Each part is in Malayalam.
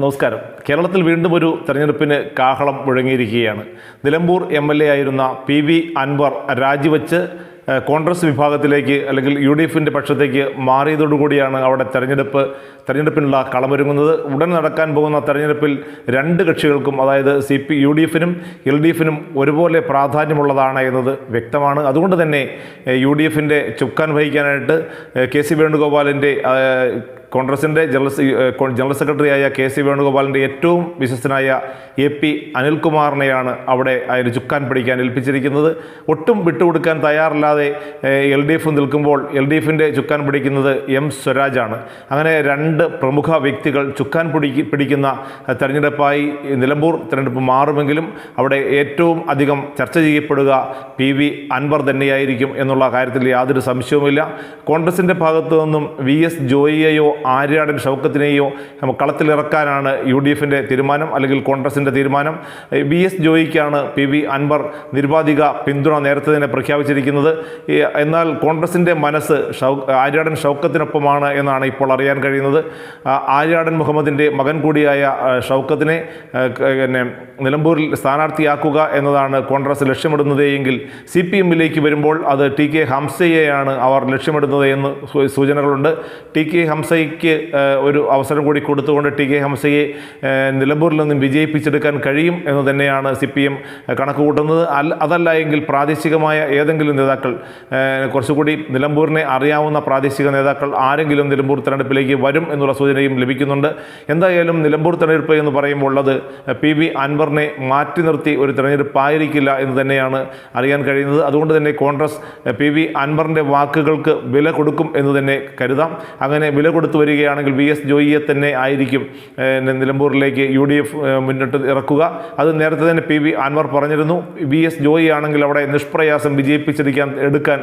നമസ്കാരം. കേരളത്തിൽ വീണ്ടും ഒരു തെരഞ്ഞെടുപ്പിന് കാഹളം മുഴങ്ങിയിരിക്കുകയാണ്. നിലമ്പൂർ എം എൽ എ ആയിരുന്ന പി വി അൻവർ രാജിവെച്ച് കോൺഗ്രസ് വിഭാഗത്തിലേക്ക് അല്ലെങ്കിൽ യു ഡി എഫിന്റെ പക്ഷത്തേക്ക് മാറിയതോടുകൂടിയാണ് അവിടെ തെരഞ്ഞെടുപ്പ് തെരഞ്ഞെടുപ്പിനുള്ള കളമൊരുങ്ങുന്നത്. ഉടൻ നടക്കാൻ പോകുന്ന തെരഞ്ഞെടുപ്പിൽ രണ്ട് കക്ഷികൾക്കും അതായത് സി പി യു ഡി എഫിനും എൽ ഡി എഫിനും ഒരുപോലെ പ്രാധാന്യമുള്ളതാണ് എന്നത് വ്യക്തമാണ്. അതുകൊണ്ട് തന്നെ യു ഡി എഫിന്റെ ചുക്കാൻ വഹിക്കാനായിട്ട് കെ സി വേണുഗോപാലിന്റെ കോൺഗ്രസിന്റെ ജനറൽ ജനറൽ സെക്രട്ടറിയായ കെ സി വേണുഗോപാലിന്റെ ഏറ്റവും വിശ്വസ്തനായ എ പി അനിൽകുമാറിനെയാണ് അവിടെ അതിന് ചുക്കാൻ പിടിക്കാൻ ഏൽപ്പിച്ചിരിക്കുന്നത്. ഒട്ടും വിട്ടുകൊടുക്കാൻ തയ്യാറില്ലാതെ എൽ ഡി എഫ് നിൽക്കുമ്പോൾ എൽ ഡി എഫിന്റെ ചുക്കാൻ പിടിക്കുന്നത് എം സ്വരാജാണ്. അങ്ങനെ രണ്ട് പ്രമുഖ വ്യക്തികൾ ചുക്കാൻ പിടിക്ക് പിടിക്കുന്ന തെരഞ്ഞെടുപ്പായി നിലമ്പൂർ തെരഞ്ഞെടുപ്പ് മാറുമെങ്കിലും അവിടെ ഏറ്റവും അധികം ചർച്ച ചെയ്യപ്പെടുക പി വി അൻവർ തന്നെയായിരിക്കും എന്നുള്ള കാര്യത്തിൽ യാതൊരു സംശയവുമില്ല. കോൺഗ്രസിന്റെ ഭാഗത്തു നിന്നും വി എസ് ജോയിയെയോ ആര്യാടൻ ഷൗക്കത്തിനെയോ കളത്തിലിറക്കാനാണ് യു ഡി എഫിന്റെ തീരുമാനം അല്ലെങ്കിൽ കോൺഗ്രസിന്റെ തീരുമാനം. ബി എസ് ജോയിക്കാണ് പി വി അൻവർ നിരുപാധിക പിന്തുണ നേരത്തെ തന്നെ പ്രഖ്യാപിച്ചിരിക്കുന്നത് എന്നാൽ കോൺഗ്രസിന്റെ മനസ്സ് ആര്യാടൻ ഷൗക്കത്തിനൊപ്പമാണ് എന്നാണ് ഇപ്പോൾ അറിയാൻ കഴിയുന്നത്. ആര്യാടൻ മുഹമ്മദിന്റെ മകൻ കൂടിയായ ഷൗക്കത്തിനെ പിന്നെ നിലമ്പൂരിൽ സ്ഥാനാർത്ഥിയാക്കുക എന്നതാണ് കോൺഗ്രസ് ലക്ഷ്യമിടുന്നത് എങ്കിൽ സി പി എമ്മിലേക്ക് വരുമ്പോൾ അത് ടി കെ ഹംസയെയാണ് അവർ ലക്ഷ്യമിടുന്നത് എന്ന് സൂചനകളുണ്ട്. ടി കെ ഹംസയ്ക്ക് ഒരു അവസരം കൂടി കൊടുത്തുകൊണ്ട് ടി കെ ഹംസയെ നിലമ്പൂരിൽ നിന്നും വിജയിപ്പിച്ചെടുക്കാൻ കഴിയും എന്ന് തന്നെയാണ് സി പി എം കണക്ക് കൂട്ടുന്നത് അതല്ല എങ്കിൽ പ്രാദേശികമായ ഏതെങ്കിലും നേതാക്കൾ കുറച്ചുകൂടി നിലമ്പൂരിനെ അറിയാവുന്ന പ്രാദേശിക നേതാക്കൾ ആരെങ്കിലും നിലമ്പൂർ തെരഞ്ഞെടുപ്പിലേക്ക് വരും എന്നുള്ള സൂചനയും ലഭിക്കുന്നുണ്ട്. എന്തായാലും നിലമ്പൂർ തെരഞ്ഞെടുപ്പ് എന്ന് പറയുമ്പോൾ ഉള്ളത് പി വി അൻവറിനെ മാറ്റി നിർത്തി ഒരു തെരഞ്ഞെടുപ്പായിരിക്കില്ല എന്ന് തന്നെയാണ് അറിയാൻ കഴിയുന്നത്. അതുകൊണ്ട് തന്നെ കോൺഗ്രസ് പി വി അൻവറിന്റെ വാക്കുകൾക്ക് വില കൊടുക്കും എന്ന് തന്നെ കരുതാം. അങ്ങനെ വില കൊടുത്തു വരികയാണെങ്കിൽ വി എസ് ജോയിയെ തന്നെ ആയിരിക്കും നിലമ്പൂരിലേക്ക് യു ഡി എഫ് മുന്നിട്ട് ഇറക്കുക. അത് നേരത്തെ തന്നെ പി വി അൻവർ പറഞ്ഞിരുന്നു വി എസ് ജോയി ആണെങ്കിൽ അവിടെ നിഷ്പ്രയാസം വിജയിപ്പിച്ചിരിക്കാൻ എടുക്കാൻ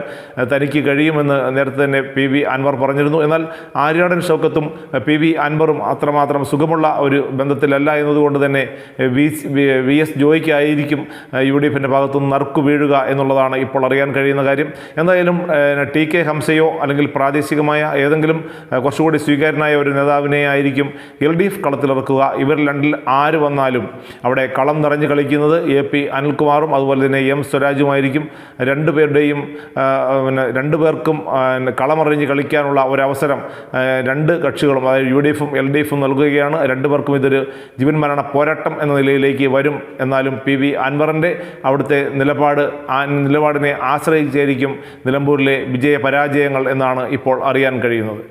തനിക്ക് കഴിയുമെന്ന് നേരത്തെ തന്നെ പി വി അൻവർ പറഞ്ഞിരുന്നു. എന്നാൽ ആര്യാടൻ ഷൗക്കത്തും പി വി അൻവറും അത്രമാത്രം സുഖമുള്ള ഒരു ബന്ധത്തിലല്ല എന്നതുകൊണ്ട് തന്നെ വി എസ് ജോയിക്കായിരിക്കും യു ഡി എഫിന്റെ ഭാഗത്തുനിന്ന് നറുക്കു വീഴുക എന്നുള്ളതാണ് ഇപ്പോൾ അറിയാൻ കഴിയുന്ന കാര്യം. എന്തായാലും ടി കെ ഹംസയോ അല്ലെങ്കിൽ പ്രാദേശികമായ ഏതെങ്കിലും കുറച്ചുകൂടി സ്വീകാര്യനായ ഒരു നേതാവിനെ ആയിരിക്കും എൽ ഡി എഫ് കളത്തിലിറക്കുക. ഇവർ രണ്ടിൽ ആര് വന്നാലും അവിടെ കളം നിറഞ്ഞു കളിക്കുന്നത് എ പി അനിൽകുമാറും അതുപോലെ തന്നെ എം സ്വരാജുമായിരിക്കും രണ്ടുപേരുടെയും പിന്നെ രണ്ടു പേർക്കും കളമറിഞ്ഞ് കളിക്കാനുള്ള ഒരവസരം രണ്ട് കക്ഷികളും അതായത് യു ഡി എഫും എൽ ഡി എഫും നൽകുകയാണ്. രണ്ടു പേർക്കും ഇതൊരു ജീവൻ മരണ പോരാട്ടം എന്ന നിലയിലേക്ക് വരും. എന്നാലും പി വി അൻവറിന്റെ അവിടുത്തെ നിലപാട് നിലപാടിനെ ആശ്രയിച്ചായിരിക്കും നിലമ്പൂരിലെ വിജയ പരാജയങ്ങൾ എന്നാണ് ഇപ്പോൾ അറിയാൻ കഴിയുന്നത്.